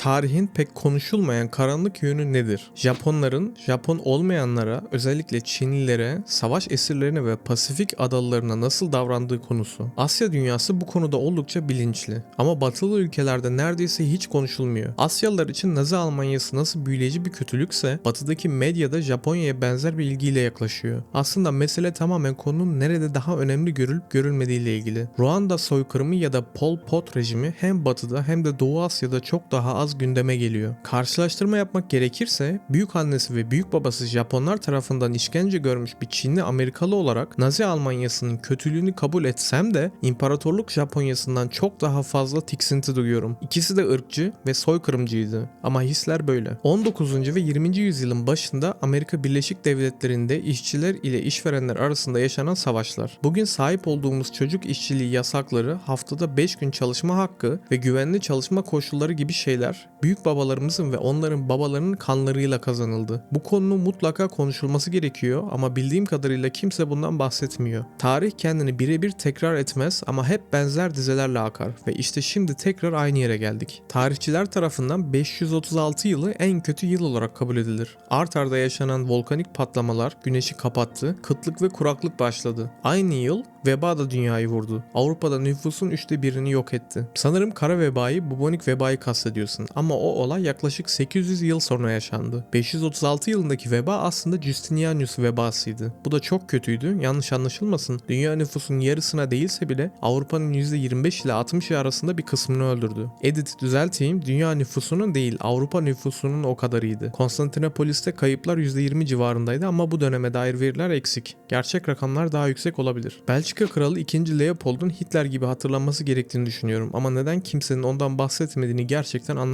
Tarihin pek konuşulmayan karanlık yönü nedir? Japonların Japon olmayanlara, özellikle Çinlilere, savaş esirlerine ve Pasifik adalılarına nasıl davrandığı konusu. Asya dünyası bu konuda oldukça bilinçli. Ama batılı ülkelerde neredeyse hiç konuşulmuyor. Asyalılar için Nazi Almanyası nasıl büyüleyici bir kötülükse, batıdaki medyada Japonya'ya benzer bir ilgiyle yaklaşıyor. Aslında mesele tamamen konunun nerede daha önemli görülüp görülmediğiyle ilgili. Ruanda soykırımı ya da Pol Pot rejimi hem batıda hem de Doğu Asya'da çok daha az gündeme geliyor. Karşılaştırma yapmak gerekirse büyük annesi ve büyük babası Japonlar tarafından işkence görmüş bir Çinli Amerikalı olarak Nazi Almanyası'nın kötülüğünü kabul etsem de İmparatorluk Japonyası'ndan çok daha fazla tiksinti duyuyorum. İkisi de ırkçı ve soykırımcıydı ama hisler böyle. 19. ve 20. yüzyılın başında Amerika Birleşik Devletleri'nde işçiler ile işverenler arasında yaşanan savaşlar. Bugün sahip olduğumuz çocuk işçiliği yasakları, haftada 5 gün çalışma hakkı ve güvenli çalışma koşulları gibi şeyler büyük babalarımızın ve onların babalarının kanlarıyla kazanıldı. Bu konunun mutlaka konuşulması gerekiyor ama bildiğim kadarıyla kimse bundan bahsetmiyor. Tarih kendini birebir tekrar etmez ama hep benzer dizelerle akar ve işte şimdi tekrar aynı yere geldik. Tarihçiler tarafından 536 yılı en kötü yıl olarak kabul edilir. Art arda yaşanan volkanik patlamalar güneşi kapattı, kıtlık ve kuraklık başladı. Aynı yıl veba da dünyayı vurdu. Avrupa'da nüfusun üçte birini yok etti. Sanırım kara vebayı, bubonik vebayı kastediyorsun ama o olay yaklaşık 800 yıl sonra yaşandı. 536 yılındaki veba aslında Justinianus vebasıydı. Bu da çok kötüydü. Yanlış anlaşılmasın. Dünya nüfusunun yarısına değilse bile Avrupa'nın %25 ile 60 arasında bir kısmını öldürdü. Edit düzelteyim. Dünya nüfusunun değil Avrupa nüfusunun o kadarıydı. Konstantinopolis'te kayıplar %20 civarındaydı ama bu döneme dair veriler eksik. Gerçek rakamlar daha yüksek olabilir. Belçika Kralı 2. Leopold'un Hitler gibi hatırlanması gerektiğini düşünüyorum ama neden kimsenin ondan bahsetmediğini gerçekten anlamıyorum.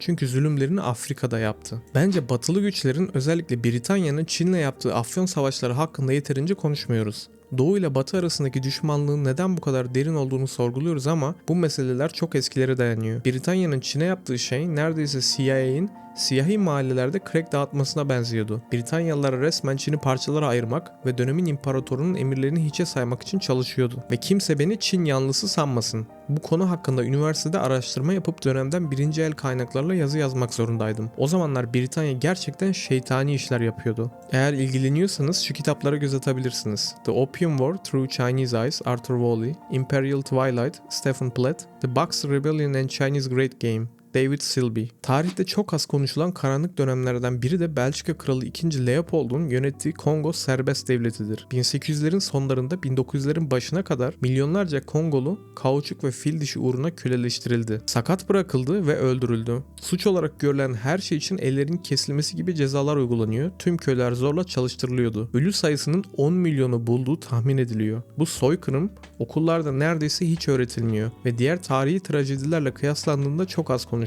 Çünkü zulümlerini Afrika'da yaptı. Bence batılı güçlerin özellikle Britanya'nın Çin'le yaptığı Afyon savaşları hakkında yeterince konuşmuyoruz. Doğu ile Batı arasındaki düşmanlığın neden bu kadar derin olduğunu sorguluyoruz ama bu meseleler çok eskilere dayanıyor. Britanya'nın Çin'e yaptığı şey neredeyse CIA'in siyahi mahallelerde crack dağıtmasına benziyordu. Britanyalılar resmen Çin'i parçalara ayırmak ve dönemin imparatorunun emirlerini hiçe saymak için çalışıyordu. Ve kimse beni Çin yanlısı sanmasın. Bu konu hakkında üniversitede araştırma yapıp dönemden birinci el kaynaklarla yazı yazmak zorundaydım. O zamanlar Britanya gerçekten şeytani işler yapıyordu. Eğer ilgileniyorsanız şu kitaplara göz atabilirsiniz. The Opium War Through Chinese Eyes, Arthur Woolley, Imperial Twilight, Stephen Platt, The Boxer Rebellion and Chinese Great Game, David Silby. Tarihte çok az konuşulan karanlık dönemlerden biri de Belçika Kralı 2. Leopold'un yönettiği Kongo serbest devletidir. 1800'lerin sonlarında 1900'lerin başına kadar milyonlarca Kongolu kauçuk ve fil dişi uğruna köleleştirildi. Sakat bırakıldı ve öldürüldü. Suç olarak görülen her şey için ellerin kesilmesi gibi cezalar uygulanıyor. Tüm köleler zorla çalıştırılıyordu. Ölü sayısının 10 milyonu bulduğu tahmin ediliyor. Bu soykırım okullarda neredeyse hiç öğretilmiyor ve diğer tarihi trajedilerle kıyaslandığında çok az konuşuluyor.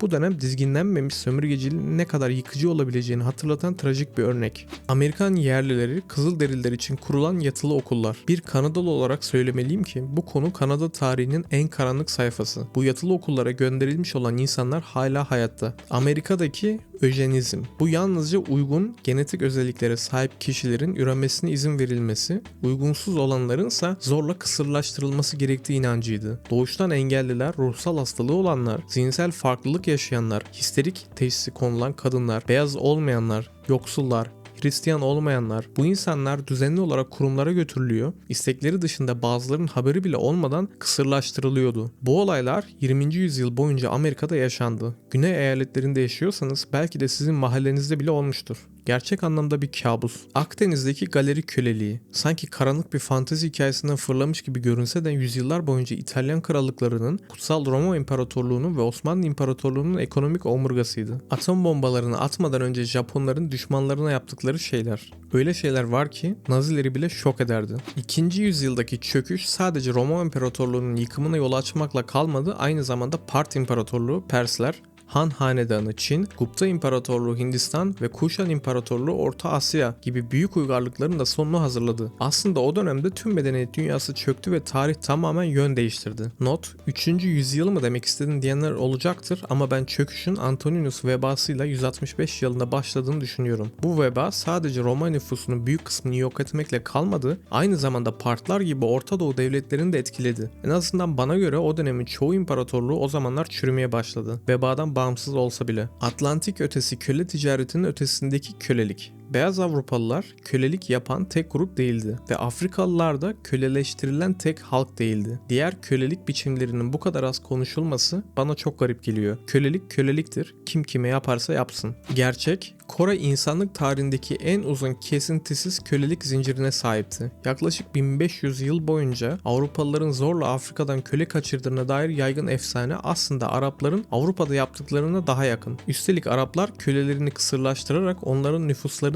Bu dönem dizginlenmemiş sömürgeciliğin ne kadar yıkıcı olabileceğini hatırlatan trajik bir örnek. Amerikan yerlileri Kızılderililer için kurulan yatılı okullar. Bir Kanadalı olarak söylemeliyim ki bu konu Kanada tarihinin en karanlık sayfası. Bu yatılı okullara gönderilmiş olan insanlar hala hayatta. Amerika'daki öjenizm. Bu yalnızca uygun genetik özelliklere sahip kişilerin üremesine izin verilmesi, uygunsuz olanların ise zorla kısırlaştırılması gerektiği inancıydı. Doğuştan engelliler, ruhsal hastalığı olanlar, zihinsel farklılık yaşayanlar, histerik teşhisi konulan kadınlar, beyaz olmayanlar, yoksullar, Hristiyan olmayanlar, bu insanlar düzenli olarak kurumlara götürülüyor, istekleri dışında bazılarının haberi bile olmadan kısırlaştırılıyordu. Bu olaylar 20. yüzyıl boyunca Amerika'da yaşandı. Güney eyaletlerinde yaşıyorsanız belki de sizin mahallenizde bile olmuştur gerçek anlamda bir kabus. Akdeniz'deki galeri köleliği. Sanki karanlık bir fantezi hikayesinden fırlamış gibi görünse de yüzyıllar boyunca İtalyan krallıklarının, Kutsal Roma İmparatorluğu'nun ve Osmanlı İmparatorluğu'nun ekonomik omurgasıydı. Atom bombalarını atmadan önce Japonların düşmanlarına yaptıkları şeyler. Öyle şeyler var ki Nazileri bile şok ederdi. İkinci yüzyıldaki çöküş sadece Roma İmparatorluğu'nun yıkımına yol açmakla kalmadı, aynı zamanda Part İmparatorluğu, Persler, Han Hanedanı Çin, Gupta İmparatorluğu Hindistan ve Kuşan İmparatorluğu Orta Asya gibi büyük uygarlıkların da sonunu hazırladı. Aslında o dönemde tüm medeniyet dünyası çöktü ve tarih tamamen yön değiştirdi. Not, 3. yüzyıl mı demek istedin diyenler olacaktır ama ben çöküşün Antoninus vebasıyla 165 yılında başladığını düşünüyorum. Bu veba sadece Roma nüfusunun büyük kısmını yok etmekle kalmadı, aynı zamanda partlar gibi Orta Doğu devletlerini de etkiledi. En azından bana göre o dönemin çoğu imparatorluğu o zamanlar çürümeye başladı. Vebadan bağımsız olsa bile. Atlantik ötesi köle ticaretinin ötesindeki kölelik. Beyaz Avrupalılar kölelik yapan tek grup değildi ve Afrikalılar da köleleştirilen tek halk değildi. Diğer kölelik biçimlerinin bu kadar az konuşulması bana çok garip geliyor. Kölelik köleliktir. Kim kime yaparsa yapsın. Gerçek, Kore insanlık tarihindeki en uzun kesintisiz kölelik zincirine sahipti. Yaklaşık 1500 yıl boyunca Avrupalıların zorla Afrika'dan köle kaçırdığına dair yaygın efsane aslında Arapların Avrupa'da yaptıklarına daha yakın. Üstelik Araplar kölelerini kısırlaştırarak onların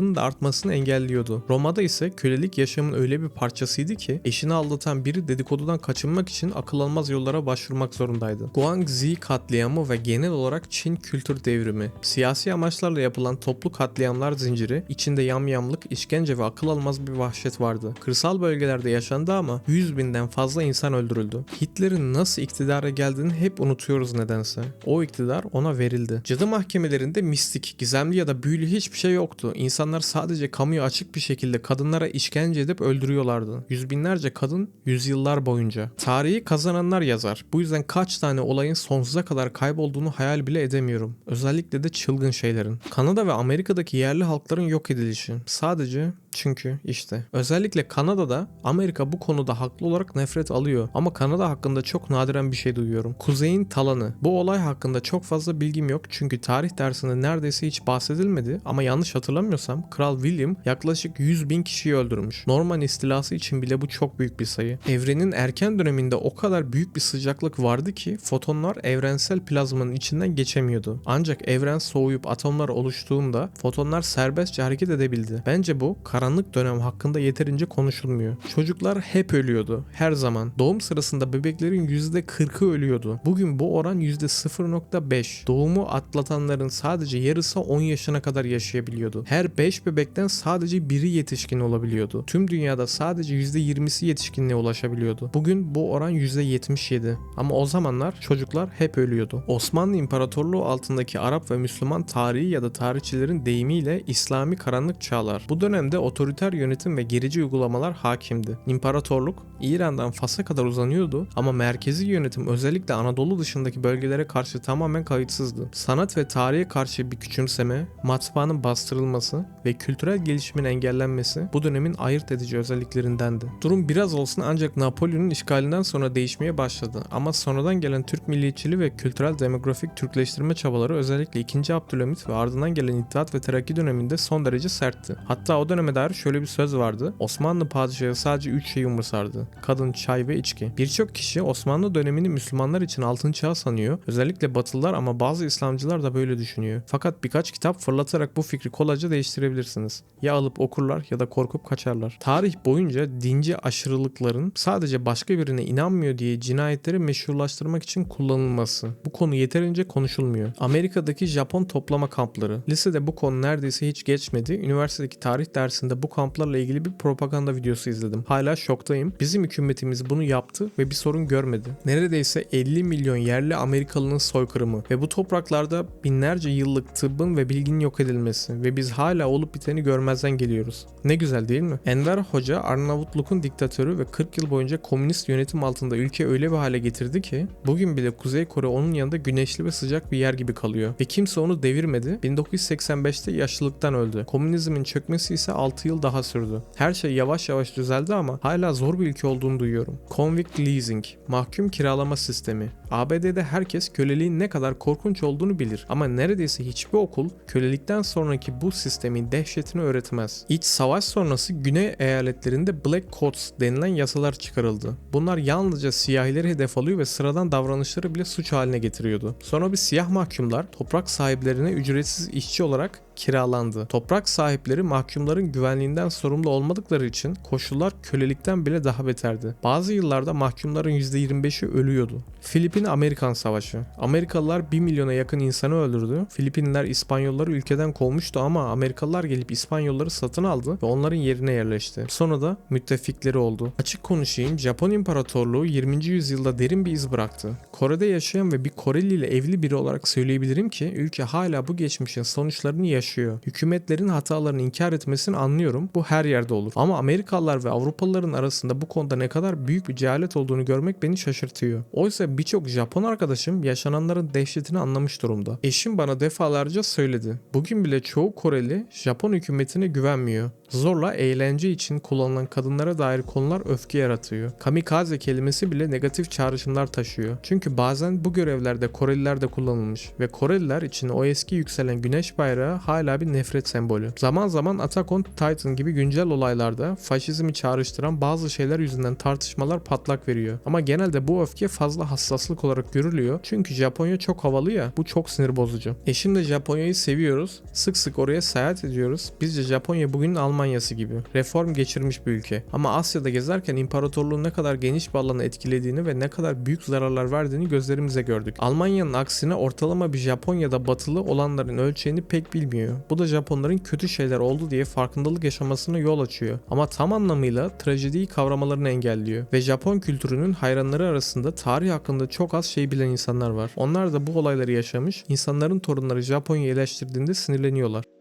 nüfuslarının da artmasını engelliyordu. Roma'da ise kölelik yaşamın öyle bir parçasıydı ki eşini aldatan biri dedikodudan kaçınmak için akıl almaz yollara başvurmak zorundaydı. Guangxi katliamı ve genel olarak Çin kültür devrimi, siyasi amaçlarla yapılan toplu katliamlar zinciri, içinde yamyamlık, işkence ve akıl almaz bir vahşet vardı. Kırsal bölgelerde yaşandı ama 100 binden fazla insan öldürüldü. Hitler'in nasıl iktidara geldiğini hep unutuyoruz nedense. O iktidar ona verildi. Cadı mahkemelerinde mistik, gizemli ya da büyülü hiçbir şey yoktu. İnsanlar sadece kamuya açık bir şekilde kadınlara işkence edip öldürüyorlardı. Yüz binlerce kadın yüzyıllar boyunca. Tarihi kazananlar yazar. Bu yüzden kaç tane olayın sonsuza kadar kaybolduğunu hayal bile edemiyorum. Özellikle de çılgın şeylerin. Kanada ve Amerika'daki yerli halkların yok edilişi. Sadece çünkü işte özellikle Kanada'da Amerika bu konuda haklı olarak nefret alıyor ama Kanada hakkında çok nadiren bir şey duyuyorum. Kuzeyin talanı. Bu olay hakkında çok fazla bilgim yok çünkü tarih dersinde neredeyse hiç bahsedilmedi ama yanlış hatırlamıyorsam Kral William yaklaşık 100 bin kişiyi öldürmüş. Norman istilası için bile bu çok büyük bir sayı. Evrenin erken döneminde o kadar büyük bir sıcaklık vardı ki fotonlar evrensel plazmanın içinden geçemiyordu. Ancak evren soğuyup atomlar oluştuğunda fotonlar serbestçe hareket edebildi. Bence bu karanlık dönem hakkında yeterince konuşulmuyor. Çocuklar hep ölüyordu. Her zaman. Doğum sırasında bebeklerin %40'ı ölüyordu. Bugün bu oran %0.5. Doğumu atlatanların sadece yarısı 10 yaşına kadar yaşayabiliyordu. Her 5 bebekten sadece biri yetişkin olabiliyordu. Tüm dünyada sadece %20'si yetişkinliğe ulaşabiliyordu. Bugün bu oran %77. Ama o zamanlar çocuklar hep ölüyordu. Osmanlı İmparatorluğu altındaki Arap ve Müslüman tarihi ya da tarihçilerin deyimiyle İslami karanlık çağlar. Bu dönemde otoriter yönetim ve gerici uygulamalar hakimdi. İmparatorluk İran'dan Fas'a kadar uzanıyordu ama merkezi yönetim özellikle Anadolu dışındaki bölgelere karşı tamamen kayıtsızdı. Sanat ve tarihe karşı bir küçümseme, matbaanın bastırılması ve kültürel gelişimin engellenmesi bu dönemin ayırt edici özelliklerindendi. Durum biraz olsun ancak Napolyon'un işgalinden sonra değişmeye başladı ama sonradan gelen Türk milliyetçiliği ve kültürel demografik Türkleştirme çabaları özellikle 2. Abdülhamit ve ardından gelen İttihat ve Terakki döneminde son derece sertti. Hatta o döneme dair şöyle bir söz vardı. Osmanlı padişahı sadece 3 şey umursardı. Kadın, çay ve içki. Birçok kişi Osmanlı dönemini Müslümanlar için altın çağ sanıyor. Özellikle Batılılar ama bazı İslamcılar da böyle düşünüyor. Fakat birkaç kitap fırlatarak bu fikri kolayca değiştirebilirsiniz. Ya alıp okurlar ya da korkup kaçarlar. Tarih boyunca dinci aşırılıkların sadece başka birine inanmıyor diye cinayetleri meşrulaştırmak için kullanılması. Bu konu yeterince konuşulmuyor. Amerika'daki Japon toplama kampları. Lisede bu konu neredeyse hiç geçmedi. Üniversitedeki tarih dersinde bu kamplarla ilgili bir propaganda videosu izledim. Hala şoktayım. Bizim hükümetimiz bunu yaptı ve bir sorun görmedi. Neredeyse 50 milyon yerli Amerikalının soykırımı ve bu topraklarda binlerce yıllık tıbbın ve bilginin yok edilmesi ve biz hala olup biteni görmezden geliyoruz. Ne güzel değil mi? Enver Hoca Arnavutluk'un diktatörü ve 40 yıl boyunca komünist yönetim altında ülke öyle bir hale getirdi ki bugün bile Kuzey Kore onun yanında güneşli ve sıcak bir yer gibi kalıyor. Ve kimse onu devirmedi. 1985'te yaşlılıktan öldü. Komünizmin çökmesi ise 6 yıl daha sürdü. Her şey yavaş yavaş düzeldi ama hala zor bir ülke olduğunu duyuyorum. Convict leasing, mahkum kiralama sistemi. ABD'de herkes köleliğin ne kadar korkunç olduğunu bilir ama neredeyse hiçbir okul kölelikten sonraki bu sistemin dehşetini öğretmez. İç savaş sonrası Güney eyaletlerinde Black Codes denilen yasalar çıkarıldı. Bunlar yalnızca siyahileri hedef alıyor ve sıradan davranışları bile suç haline getiriyordu. Sonra bir siyah mahkumlar toprak sahiplerine ücretsiz işçi olarak kiralandı. Toprak sahipleri mahkumların güvenliğinden sorumlu olmadıkları için koşullar kölelikten bile daha beterdi. Bazı yıllarda mahkumların %25'i ölüyordu. Filipin-Amerikan Savaşı. Amerikalılar 1 milyona yakın insanı öldürdü. Filipinliler İspanyolları ülkeden kovmuştu ama Amerikalılar gelip İspanyolları satın aldı ve onların yerine yerleşti. Sonra da müttefikleri oldu. Açık konuşayım Japon İmparatorluğu 20. yüzyılda derin bir iz bıraktı. Kore'de yaşayan ve bir Koreli ile evli biri olarak söyleyebilirim ki ülke hala bu geçmişin sonuçlarını yaşıyor yaşıyor. Hükümetlerin hatalarını inkar etmesini anlıyorum. Bu her yerde olur. Ama Amerikalılar ve Avrupalıların arasında bu konuda ne kadar büyük bir cehalet olduğunu görmek beni şaşırtıyor. Oysa birçok Japon arkadaşım yaşananların dehşetini anlamış durumda. Eşim bana defalarca söyledi. Bugün bile çoğu Koreli Japon hükümetine güvenmiyor. Zorla eğlence için kullanılan kadınlara dair konular öfke yaratıyor. Kamikaze kelimesi bile negatif çağrışımlar taşıyor. Çünkü bazen bu görevlerde Koreliler de kullanılmış ve Koreliler için o eski yükselen güneş bayrağı hala bir nefret sembolü. Zaman zaman Attack on Titan gibi güncel olaylarda faşizmi çağrıştıran bazı şeyler yüzünden tartışmalar patlak veriyor. Ama genelde bu öfke fazla hassaslık olarak görülüyor. Çünkü Japonya çok havalı ya bu çok sinir bozucu. Eşimle Japonya'yı seviyoruz. Sık sık oraya seyahat ediyoruz. Bizce Japonya bugünün Almanya'sı gibi. Reform geçirmiş bir ülke. Ama Asya'da gezerken imparatorluğun ne kadar geniş bir alanı etkilediğini ve ne kadar büyük zararlar verdiğini gözlerimize gördük. Almanya'nın aksine ortalama bir Japonya'da batılı olanların ölçeğini pek bilmiyor. Bu da Japonların kötü şeyler oldu diye farkındalık yaşamasına yol açıyor. Ama tam anlamıyla trajediyi kavramalarını engelliyor. Ve Japon kültürünün hayranları arasında tarih hakkında çok az şey bilen insanlar var. Onlar da bu olayları yaşamış, insanların torunları Japonya'yı eleştirdiğinde sinirleniyorlar.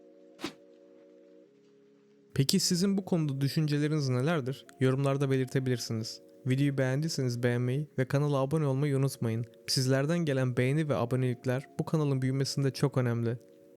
Peki sizin bu konuda düşünceleriniz nelerdir? Yorumlarda belirtebilirsiniz. Videoyu beğendiyseniz beğenmeyi ve kanala abone olmayı unutmayın. Sizlerden gelen beğeni ve abonelikler bu kanalın büyümesinde çok önemli.